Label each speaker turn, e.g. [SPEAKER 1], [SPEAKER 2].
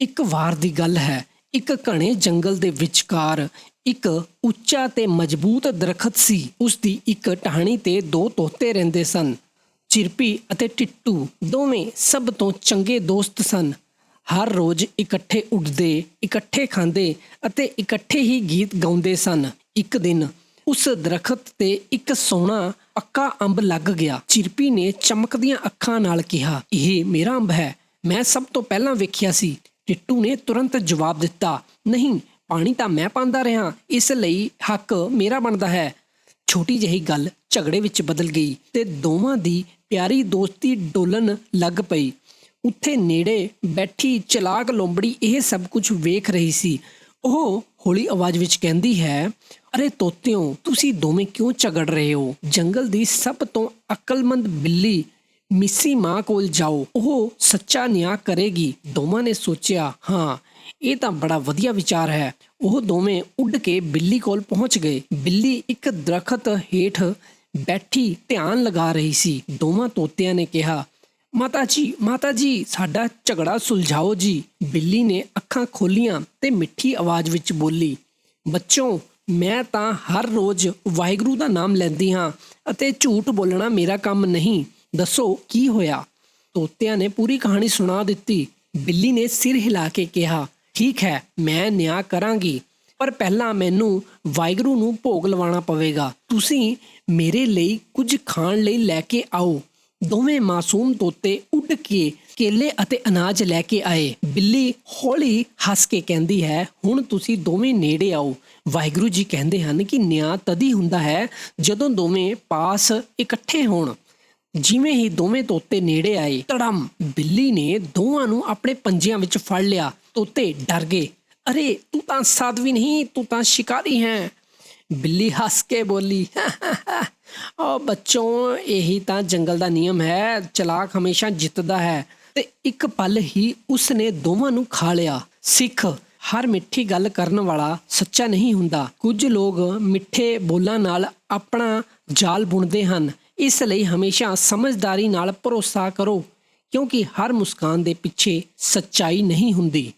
[SPEAKER 1] ਇੱਕ ਵਾਰ ਦੀ ਗੱਲ ਹੈ। ਇੱਕ ਘਣੇ ਜੰਗਲ ਦੇ ਵਿਚਕਾਰ ਇੱਕ ਉੱਚਾ ਤੇ ਮਜ਼ਬੂਤ ਦਰਖਤ ਸੀ। ਉਸ ਦੀ ਇੱਕ ਟਾਹਣੀ ਤੇ ਦੋ ਤੋਤੇ ਰਹਿੰਦੇ ਸਨ। ਚਿਰਪੀ ਅਤੇ ਟਿੱਟੂ ਦੋਵੇਂ ਸਭ ਤੋਂ ਚੰਗੇ ਦੋਸਤ ਸਨ। ਹਰ ਰੋਜ਼ ਇਕੱਠੇ ਉੱਠਦੇ, ਇਕੱਠੇ ਖਾਂਦੇ ਅਤੇ ਇਕੱਠੇ ਹੀ ਗੀਤ ਗਾਉਂਦੇ ਸਨ। ਇੱਕ ਦਿਨ ਉਸ ਦਰਖਤ ਤੇ ਇੱਕ ਸੋਹਣਾ ਪੱਕਾ ਅੰਬ ਲੱਗ ਗਿਆ। ਚਿਰਪੀ ਨੇ ਚਮਕਦੀਆਂ ਅੱਖਾਂ ਨਾਲ ਕਿਹਾ, ਇਹ ਮੇਰਾ ਅੰਬ ਹੈ। ਮੈਂ ਸਭ ਤੋਂ ਪਹਿਲਾਂ ਵੇਖਿਆ ਸੀ। ਟਿੱਟੂ ਨੇ ਤੁਰੰਤ ਜਵਾਬ ਦਿੱਤਾ, ਨਹੀਂ, ਪਾਣੀ ਤਾਂ ਮੈਂ ਪਾਉਂਦਾ ਰਿਹਾ, ਇਸ ਲਈ ਹੱਕ ਮੇਰਾ ਬਣਦਾ ਹੈ। ਛੋਟੀ ਜਿਹੀ ਗੱਲ ਝਗੜੇ ਵਿੱਚ ਬਦਲ ਗਈ ਤੇ ਦੋਵਾਂ ਦੀ ਪਿਆਰੀ ਦੋਸਤੀ ਡੋਲਣ ਲੱਗ ਪਈ। ਉੱਥੇ ਨੇੜੇ ਬੈਠੀ ਚਲਾਕ ਲੋਂਬੜੀ ਇਹ ਸਭ ਕੁਝ ਵੇਖ ਰਹੀ ਸੀ। ਉਹ ਹੌਲੀ ਆਵਾਜ਼ ਵਿੱਚ ਕਹਿੰਦੀ ਹੈ, ਅਰੇ ਤੋਤਿਓ, ਤੁਸੀਂ ਦੋਵੇਂ ਕਿਉਂ ਝਗੜ ਰਹੇ ਹੋ? ਜੰਗਲ ਦੀ ਸਭ ਤੋਂ ਅਕਲਮੰਦ ਬਿੱਲੀ ਮਿੱਸੀ ਮਾਂ ਕੋਲ ਜਾਓ। ਉਹ ਸੱਚਾ ਨਿਆਂ ਕਰੇਗੀ। ਦੋਵਾਂ ਨੇ ਸੋਚਿਆ, ਹਾਂ, ਇਹ ਤਾਂ ਬੜਾ ਵਧੀਆ ਵਿਚਾਰ ਹੈ। ਉਹ ਦੋਵੇਂ ਉੱਡ ਕੇ ਬਿੱਲੀ ਕੋਲ ਪਹੁੰਚ ਗਏ। ਬਿੱਲੀ ਇੱਕ ਦਰਖਤ ਹੇਠ ਬੈਠੀ ਧਿਆਨ ਲਗਾ ਰਹੀ ਸੀ। ਦੋਵਾਂ ਤੋਤਿਆਂ ਨੇ ਕਿਹਾ, ਮਾਤਾ ਜੀ ਮਾਤਾ ਜੀ, ਸਾਡਾ ਝਗੜਾ ਸੁਲਝਾਓ ਜੀ। ਬਿੱਲੀ ਨੇ ਅੱਖਾਂ ਖੋਲੀਆਂ ਤੇ ਮਿੱਠੀ ਆਵਾਜ਼ ਵਿੱਚ ਬੋਲੀ, ਬੱਚੋ, ਮੈਂ ਤਾਂ ਹਰ ਰੋਜ਼ ਵਾਹਿਗੁਰੂ ਦਾ ਨਾਮ ਲੈਂਦੀ ਹਾਂ ਅਤੇ ਝੂਠ ਬੋਲਣਾ ਮੇਰਾ ਕੰਮ ਨਹੀਂ। ਦੱਸੋ ਕੀ ਹੋਇਆ? ਤੋਤਿਆਂ ਨੇ ਪੂਰੀ ਕਹਾਣੀ ਸੁਣਾ ਦਿੱਤੀ। ਬਿੱਲੀ ਨੇ ਸਿਰ ਹਿਲਾ ਕੇ ਕਿਹਾ, ਠੀਕ ਹੈ, ਮੈਂ ਨਿਆਂ ਕਰਾਂਗੀ, ਪਰ ਪਹਿਲਾਂ ਮੈਨੂੰ ਵਾਹਿਗੁਰੂ ਨੂੰ ਭੋਗ ਲਵਾਉਣਾ ਪਵੇਗਾ। ਤੁਸੀਂ ਮੇਰੇ ਲਈ ਕੁਝ ਖਾਣ ਲਈ ਲੈ ਕੇ ਆਓ। ਦੋਵੇਂ ਮਾਸੂਮ ਤੋਤੇ ਉੱਡ ਕੇ ਕੇਲੇ ਅਤੇ ਅਨਾਜ ਲੈ ਕੇ ਆਏ। ਬਿੱਲੀ ਹੌਲੀ ਹੱਸ ਕੇ ਕਹਿੰਦੀ ਹੈ, ਹੁਣ ਤੁਸੀਂ ਦੋਵੇਂ ਨੇੜੇ ਆਓ। ਵਾਹਿਗੁਰੂ ਜੀ ਕਹਿੰਦੇ ਹਨ ਕਿ ਨਿਆਂ ਤਦੀ ਹੁੰਦਾ ਹੈ ਜਦੋਂ ਦੋਵੇਂ ਪਾਸ ਇਕੱਠੇ ਹੋਣ। ਜਿਵੇਂ ਹੀ ਦੋਵੇਂ ਤੋਤੇ ਨੇੜੇ ਆਏ, ਤੜਮ ਬਿੱਲੀ ਨੇ ਦੋਵਾਂ ਨੂੰ ਆਪਣੇ ਪੰਜਿਆਂ ਵਿੱਚ ਫੜ ਲਿਆ। ਤੋਤੇ ਡਰ ਗਏ। ਅਰੇ, ਤੂੰ ਤਾਂ ਸਾਧਵੀ ਨਹੀਂ, ਤੂੰ ਤਾਂ ਸ਼ਿਕਾਰੀ ਹੈ। ਬਿੱਲੀ ਹੱਸ ਕੇ ਬੋਲੀ ਓ ਬੱਚੋਂ, ਇਹੀ ਤਾਂ ਜੰਗਲ ਦਾ ਨਿਯਮ ਹੈ, ਚਲਾਕ ਹਮੇਸ਼ਾ ਜਿੱਤਦਾ ਹੈ। ਤੇ ਇੱਕ ਪਲ ਹੀ ਉਸ ਨੇ ਦੋਵਾਂ ਨੂੰ ਖਾ ਲਿਆ। ਸਿੱਖ, ਹਰ ਮਿੱਠੀ ਗੱਲ ਕਰਨ ਵਾਲਾ ਸੱਚਾ ਨਹੀਂ ਹੁੰਦਾ। ਕੁਝ ਲੋਕ ਮਿੱਠੇ ਬੋਲਾਂ ਨਾਲ ਆਪਣਾ ਜਾਲ ਬੁਣਦੇ ਹਨ। ਇਸ ਲਈ ਹਮੇਸ਼ਾ ਸਮਝਦਾਰੀ ਨਾਲ ਭਰੋਸਾ ਕਰੋ, ਕਿਉਂਕਿ ਹਰ ਮੁਸਕਾਨ ਦੇ ਪਿੱਛੇ ਸੱਚਾਈ ਨਹੀਂ ਹੁੰਦੀ।